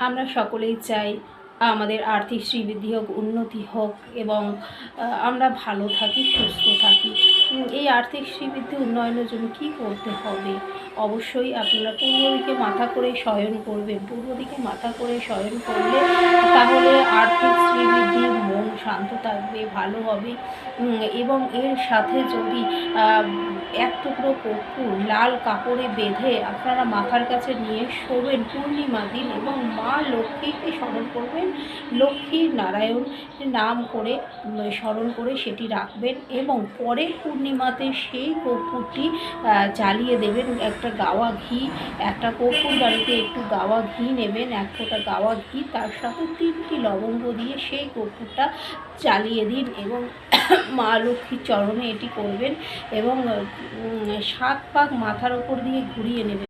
আমরা সকলেই চাই আমাদের আর্থিক শ্রীবৃদ্ধি হোক, উন্নতি হোক এবং আমরা ভালো থাকি, সুস্থ থাকি। এই আর্থিক শ্রীবৃদ্ধি উন্নয়নের জন্য কী করতে হবে? অবশ্যই আপনারা পূর্ব দিকে মাথা করে শয়ন করবেন। পূর্ব দিকে মাথা করে শয়ন করলে তাহলে আর্থিক শ্রীবৃদ্ধি মন শান্ত থাকবে ভালো হবে। এবং এর সাথে যদি এক টুকরো কর্পূর লাল কাপড়ে বেঁধে আপনারা মাথার কাছে নিয়ে শোবেন পূর্ণিমা দিন এবং মা লক্ষ্মীকে স্মরণ করবেন, লক্ষ্মী নারায়ণ নাম করে স্মরণ করে সেটি রাখবেন এবং পরের পূর্ণিমাতে সেই কর্পূরটি জ্বালিয়ে দেবেন। একটা গাওয়া ঘি, একটা কর্পূর বাড়িতে একটু গাওয়া ঘি নেবেন, এক ফোঁটা গাওয়া ঘি, তার সাথে তিনটি লবঙ্গ দিয়ে সেই কর্পূরটা জ্বালিয়ে দিন এবং মা লক্ষ্মীর চরণে এটি করবেন এবং সাত পাক মাথার ওপর দিয়ে ঘুরিয়ে নেবেন।